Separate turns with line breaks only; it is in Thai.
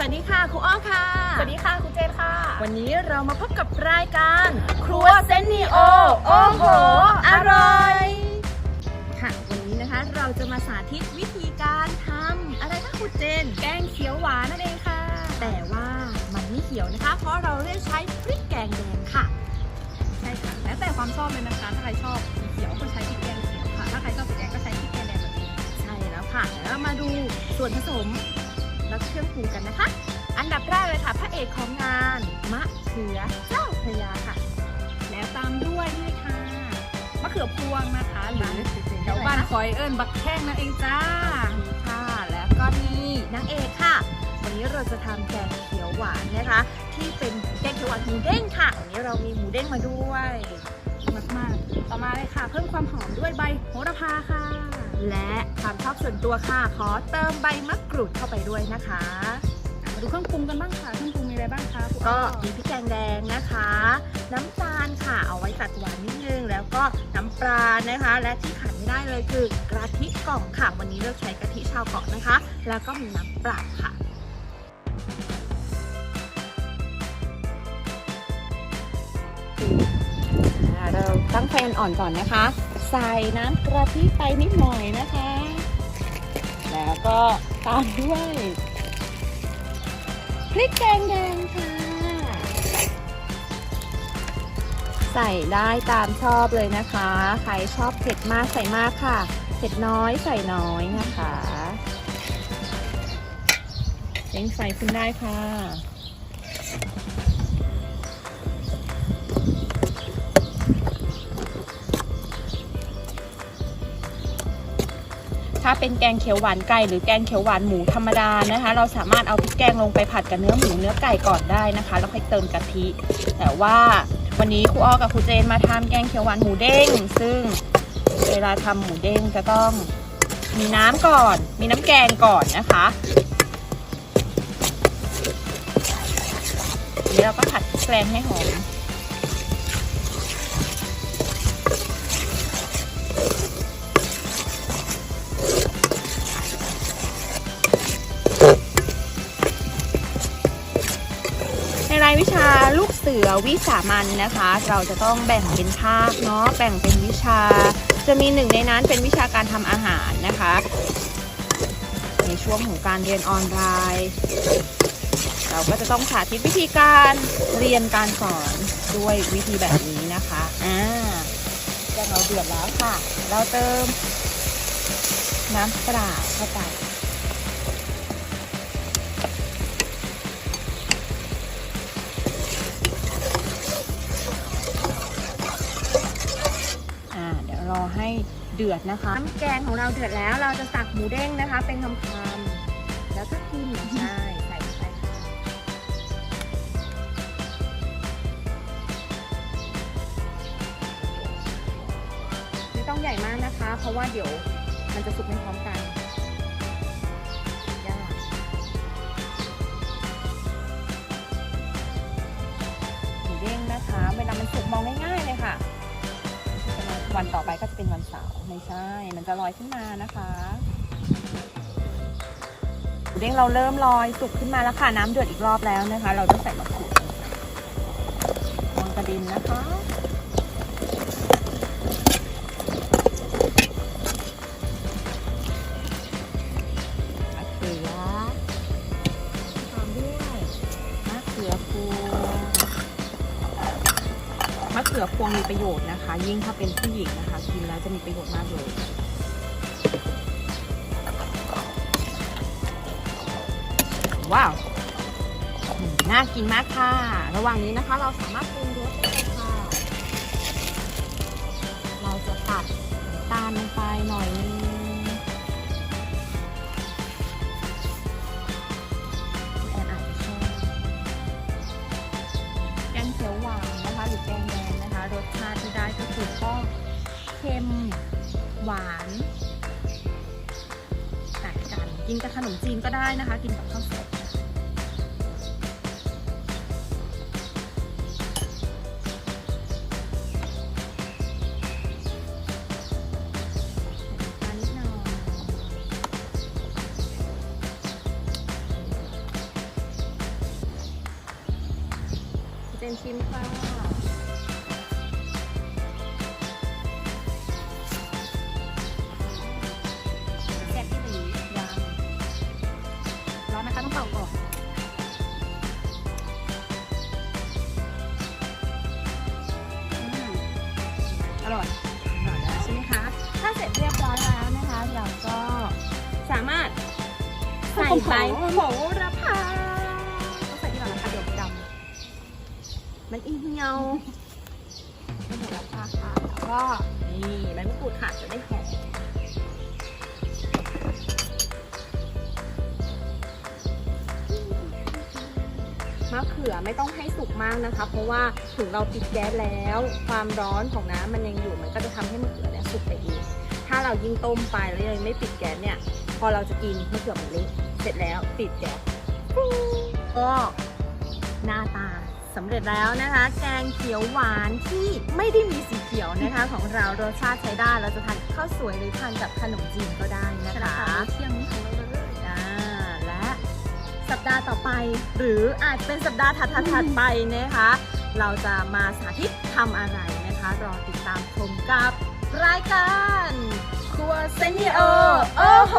วัสดีค่ะครูอ้อค่ะ
สวัสดีค่ะคุณเจนค่ะ
วันนี้เรามาพบกับรายการ ครัวเซนนีโอ โอ้โห อร่อย ค่ะวันนี้นะคะเราจะมาสาธิตวิธีการทำอะไรคะคุณเจน
แกงเขียวหวานนั่นเองค่ะ
แต่ว่ามันไม่เขียวนะคะ เพราะเราได้ใช้พริกแกงแดงค่ะ
ใช่ค่ะ แล้วแต่ความชอบเลยนะคะ ถ้าใครชอบสีเขียวก็ใช้พริกแกงเขียวค่ะ ถ้าใครชอบสีแดงก็ใช้พริกแกงแดงแบบนี้
ใช่แล้วค่ะเดี๋ยวเรามาดูส่วนผสม และเครื่องปรุงกันนะคะ อันดับแรกเลยค่ะ พระเอกของงานมะเขือเจ้าพยาค่ะ
แล้วตามด้วยนี่ค่ะมะเขือพวงนะคะหรือแถวบ้านคอยเอิญบักแข้งนั่นเองจ้า
ค่ะ แล้วก็นี่นางเอกค่ะ วันนี้เราจะทำแกงเขียวหวานนะคะ ที่เป็นแกงเขียวหวานหมูเด้งค่ะวันนี้เรามีหมูเด้งมาด้วย
มากๆต่อมาเลยค่ะ เพิ่มความหอมด้วยใบโหระพาค่ะ
และความชอบส่วนตัวค่ะ ขอเติมใบมะกรูดเข้าไปด้วยนะคะ
มาดูเครื่องปรุงกันบ้างค่ะ เครื่องปรุงมีอะไรบ้างคะคุณ
ก็
อ้อ
มีพริกแกงแดงนะคะ น้ำตาลค่ะ เอาไว้ตัดหวานนิดนึง แล้วก็น้ำปลานะคะ และที่ขาดไม่ได้เลยคือกะทิกล่องค่ะ วันนี้เลือกใช้กะทิชาวเกาะนะคะ แล้วก็มีน้ำเปล่าค่ะอ่าเราตั้งไฟอ่อนๆก่อนนะคะ ใส่น้ำกระทิไปนิดหน่อยนะคะ แล้วก็ตามด้วยพริกแกงแดงค่ะ ใส่ได้ตามชอบเลยนะคะ ใครชอบเผ็ดมากใส่มากค่ะ เผ็ดน้อยใส่น้อยนะคะเร่งไฟขึ้นได้ค่ะ เป็นแกงเขียวหวานไก่หรือแกงเขียวหวานหมูธรรมดานะคะ เราสามารถเอาพริกแกงลงไปผัดกับเนื้อหมูเนื้อไก่ก่อนได้นะคะ แล้วค่อยเติมกะทิ แต่ว่าวันนี้ครูอ้อกับครูเจนมาทำแกงเขียวหวานหมูเด้ง ซึ่งเวลาทำหมูเด้งจะต้องมีน้ำก่อน มีน้ำแกงก่อนนะคะทีนี้เราก็ผัดแกงให้หอมายวิชาลูกเสือวิสามันนะคะ เราจะต้องแบ่งเป็นภาคเนาะแบ่งเป็นวิชา จะมีหนึ่งในนั้นเป็นวิชาการทำอาหารนะคะ ในช่วงของการเรียนออนไลน์ เราก็จะต้องสาธิตวิธีการเรียนการสอนด้วยวิธีแบบนี้นะคะอ่าแกงเราเดือดแล้วค่ะ เราเติมน้ำเปล่าเข้าไป เดือดนะคะ น้ำแกงของเราเดือดแล้วเราจะตักหมูเด้งนะคะ เป็นคำคำๆแล้วก็กินใช่ใส่ไปค่ะไม่ต้องใหญ่มากนะคะ เพราะว่าเดี๋ยวมันจะสุกไม่พร้อมกันยากหมูเด้งนะคะ เวลามันสุกมองง่ายๆเลยค่ะ วันต่อไปก็จะเป็นวันเสาร์ไม่ใช่ มันจะลอยขึ้นมานะคะหมูเด้งเราเริ่มลอยสุกขึ้นมาแล้วค่ะน้ำเดือดอีกรอบแล้วนะคะ เราต้องใส่มะกรูดวางกระด็นนะคะมะเขือมด้วยมะเขือพวงะเขือพวงมีประโยชน์นะคะ ยิ่งถ้าเป็นผู้หญิงนะคะ กินแล้วจะมีประโยชน์มากเลยว้าวน่ากินมากค่ะ ระหว่างนี้นะคะ เราสามารถปรุงรสได้ค่ะ เราจะตัดตาลลงไปหน่อยนึง วานแตกกันกินกับขนมจีนก็ได้นะคะ กินกับข้าวสดเป็นชิมค่ะ
นะคะต้องเป่าก่อน
อร่อยอร่อยแล้วใช่ไหมคะ ถ้าเสร็จเรียบร้อยแล้วนะคะ เราก็สามารถใส่ใบโหระพา
ต้องใส่ที่หลังนะคะเดี๋ยวด
มันอีเหี่ยวเป็นโหระพาค่ะแล้วก็นี่ใบมะกรูดค่ะจะได้หอม มะเขือไม่ต้องให้สุกมากนะคะ เพราะว่าถึงเราปิดแก๊สแล้ว ความร้อนของน้ำมันยังอยู่มันก็จะทำให้มะเขือเนี่ยสุกไปเองถ้าเรายิ่งต้มไปแล้วยังไม่ปิดแก๊สเนี่ย พอเราจะกินมะเขือมันเละเสร็จแล้วปิดแก๊สก็หน้าตาสำเร็จแล้วนะคะ แกงเขียวหวานที่ไม่ได้มีสีเขียวนะคะ ของเรารสชาติใช้ได้เราจะทานข้าวสวยหรือทานกับขนมจีนก็ได้นะคะ
ค่ะเที่ยงนี้ของ
ต่อไป หรืออาจเป็นสัปดาห์ถัดๆๆไปนะคะ เราจะมาสาธิตทำอะไรนะคะ รอติดตามชมกับรายการครัวเซนิโอโอ้โห